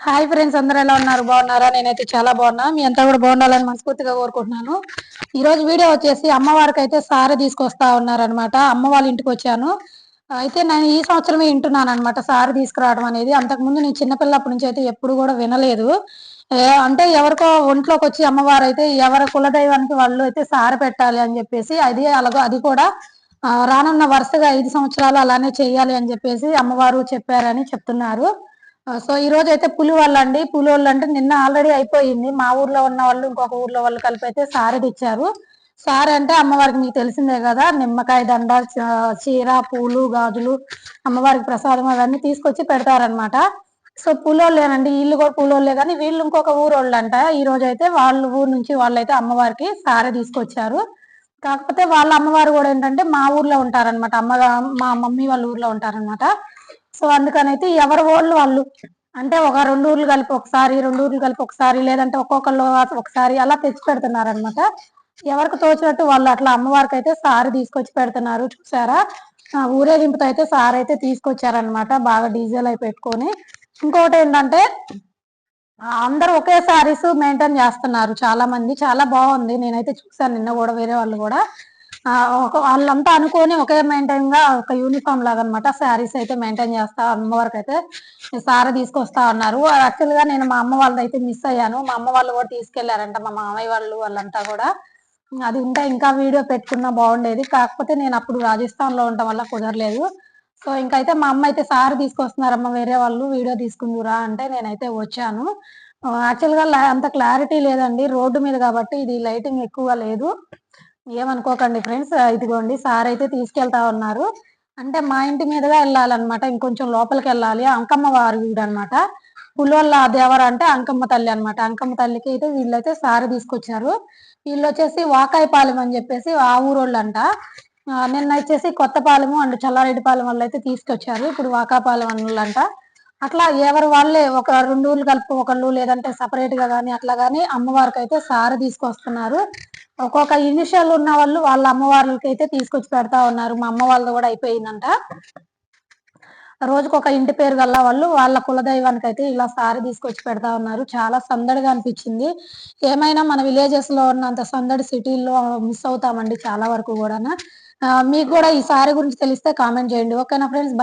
Hi friends అందరూ ఎలా ఉన్నారు? బాగున్నారా? నేనైతే చాలా బాగున్నా. మీ అంతా కూడా బాగుండాలని మనస్ఫూర్తిగా కోరుకుంటున్నాను. ఈ రోజు వీడియో వచ్చేసి అమ్మవారికి అయితే సారీ తీసుకొస్తా ఉన్నారనమాట అమ్మ వాళ్ళ ఇంటికి వచ్చాను. అయితే నేను ఈ సంవత్సరమే వింటున్నాను అనమాట సారీ తీసుకురావడం అనేది. అంతకుముందు నేను చిన్నపిల్లప్పటి నుంచి అయితే ఎప్పుడు కూడా వినలేదు. అంటే ఎవరికో ఒంట్లోకి వచ్చి అమ్మవారు అయితే ఎవరి కులదైవానికి వాళ్ళు అయితే సారి పెట్టాలి అని చెప్పేసి అది అలాగో అది కూడా రానున్న వరుసగా ఐదు సంవత్సరాలు అలానే చేయాలి అని చెప్పేసి అమ్మవారు చెప్పారని చెప్తున్నారు. సో ఈ రోజు అయితే పులి వాళ్ళు అండి పులి వాళ్ళు అంటే నిన్న ఆల్రెడీ అయిపోయింది. మా ఊర్లో ఉన్న వాళ్ళు ఇంకొక ఊర్లో వాళ్ళు కలిపి అయితే సారెది ఇచ్చారు సారీ అంటే అమ్మవారికి మీకు తెలిసిందే కదా నిమ్మకాయ దండ చీర పూలు గాజులు అమ్మవారికి ప్రసాదం అవన్నీ తీసుకొచ్చి పెడతారనమాట సో పూలోళ్ళేనండి వీళ్ళు కూడా పూలోళ్ళే కానీ వీళ్ళు ఇంకొక ఊరోళ్ళు అంట ఈ రోజు అయితే వాళ్ళ ఊరు నుంచి వాళ్ళైతే అమ్మవారికి సారీ తీసుకొచ్చారు. కాకపోతే వాళ్ళ అమ్మవారు కూడా ఏంటంటే మా ఊర్లో ఉంటారన్నమాట. అమ్మ మా మమ్మీ వాళ్ళ ఊర్లో ఉంటారనమాట సో అందుకని అయితే ఎవరి వాళ్ళు వాళ్ళు. అంటే ఒక రెండు ఊర్లు కలిపి ఒకసారి రెండు ఊర్లు కలిపి ఒకసారి లేదంటే ఒక్కొక్కళ్ళు ఒకసారి అలా తెచ్చి పెడుతున్నారు అనమాట ఎవరికి తోచినట్టు వాళ్ళు అట్లా అమ్మవారికి అయితే సారి తీసుకొచ్చి పెడుతున్నారు. చూసారా? ఊరేగింపుతో అయితే సారి అయితే తీసుకొచ్చారనమాట బాగా డీజిల్ అయి పెట్టుకొని. ఇంకొకటి ఏంటంటే అందరు అందరూ ఒకే సారీస్ మెయింటైన్ చేస్తున్నారు చాలా మంది చాలా బాగుంది. నేనైతే చూసాను నిన్న కూడా వేరే వాళ్ళు కూడా. వాళ్ళంతా అనుకొని ఒకే మెయింటైన్గా ఒక యూనిఫామ్ లాగా అనమాట శారీస్ అయితే మెయింటైన్ చేస్తా అమ్మవారికి అయితే సారీ తీసుకొస్తా ఉన్నారు యాక్చువల్గా నేను మా అమ్మ వాళ్ళది అయితే మిస్ అయ్యాను. మా అమ్మ వాళ్ళు కూడా తీసుకెళ్ళారంట మా మామయ్య వాళ్ళు వాళ్ళంతా కూడా. అది ఉంటే ఇంకా వీడియో పెట్టుకున్నా బాగుండేది. కాకపోతే నేను అప్పుడు రాజస్థాన్లో ఉండటం వల్ల కుదరలేదు. సో ఇంకైతే మా అమ్మ అయితే సారీ తీసుకొస్తున్నారమ్మ వేరే వాళ్ళు వీడియో తీసుకుందురా అంటే నేనైతే వచ్చాను. యాక్చువల్గా అంత క్లారిటీ లేదండి. రోడ్డు మీద కాబట్టి ఇది లైటింగ్ ఎక్కువగా లేదు. ఏమనుకోకండి ఫ్రెండ్స్. ఇదిగోండి సార్ అయితే తీసుకెళ్తా ఉన్నారు. అంటే మా ఇంటి మీదుగా వెళ్ళాలన్నమాట. ఇంకొంచెం లోపలికి వెళ్ళాలి. అంకమ్మ వారి వీడు అనమాట పులోళ్ళ దేవర అంటే అంకమ్మ తల్లి అనమాట అంకమ్మ తల్లికి అయితే వీళ్ళైతే సారి తీసుకొచ్చారు. వీళ్ళు వచ్చేసి వాకాయపాలెం అని చెప్పేసి ఆ ఊరోళ్ళు అంట నిన్న వచ్చేసి కొత్తపాలెము అండ్ చల్లారెడ్డిపాలెం వాళ్ళు అయితే తీసుకొచ్చారు. ఇప్పుడు వాకాపాలెం వాళ్ళంట. అట్లా ఎవరు వాళ్ళే ఒక రెండు ఊళ్ళు కలిపి ఒకళ్ళు లేదంటే సపరేట్గా కానీ అట్లా కానీ అమ్మవారికి అయితే సారి తీసుకొస్తున్నారు. ఒక్కొక్క ఇనిషియల్ ఉన్న వాళ్ళు వాళ్ళ అమ్మవార్లకి అయితే తీసుకొచ్చి పెడతా ఉన్నారు. మా అమ్మ వాళ్ళది కూడా అయిపోయిందంట. రోజుకు ఒక ఇంటి పేరు గల్లా వాళ్ళు వాళ్ళ కులదైవానికి అయితే ఇలా సారి తీసుకొచ్చి పెడతా ఉన్నారు. చాలా సందడిగా అనిపించింది. ఏమైనా మన విలేజెస్లో ఉన్నంత సందడి సిటీల్లో మిస్ అవుతామండి చాలా వరకు కూడా మీకు కూడా ఈ సారి గురించి తెలిస్తే కామెంట్ చేయండి. ఓకేనా ఫ్రెండ్స్